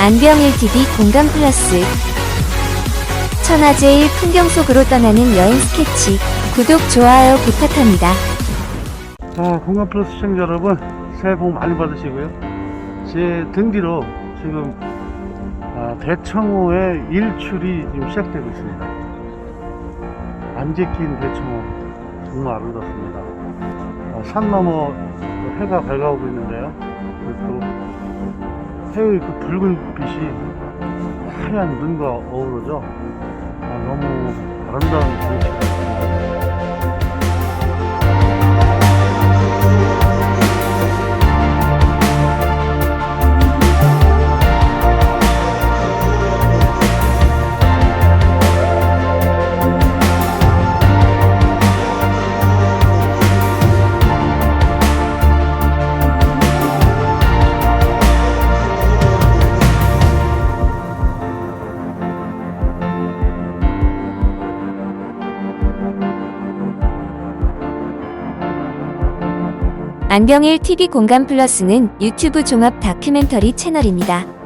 안병일 TV 공감 플러스 천하제일 풍경 속으로 떠나는 여행 스케치 구독 좋아요 부탁합니다. 자, 공간 플러스 시청자 여러분, 새해 복 많이 받으시고요. 제 등 뒤로 지금 아, 대청호의 일출이 지금 시작되고 있습니다. 안재낀 대청호 정말 아름답습니다. 아, 산 너머 해가 밝아오고 있는데요. 그리고 또 해의 그 붉은 빛이 하얀 눈과 어우러져 아, 너무 아름다운景色같 안병일 TV 공감 플러스는 유튜브 종합 다큐멘터리 채널입니다.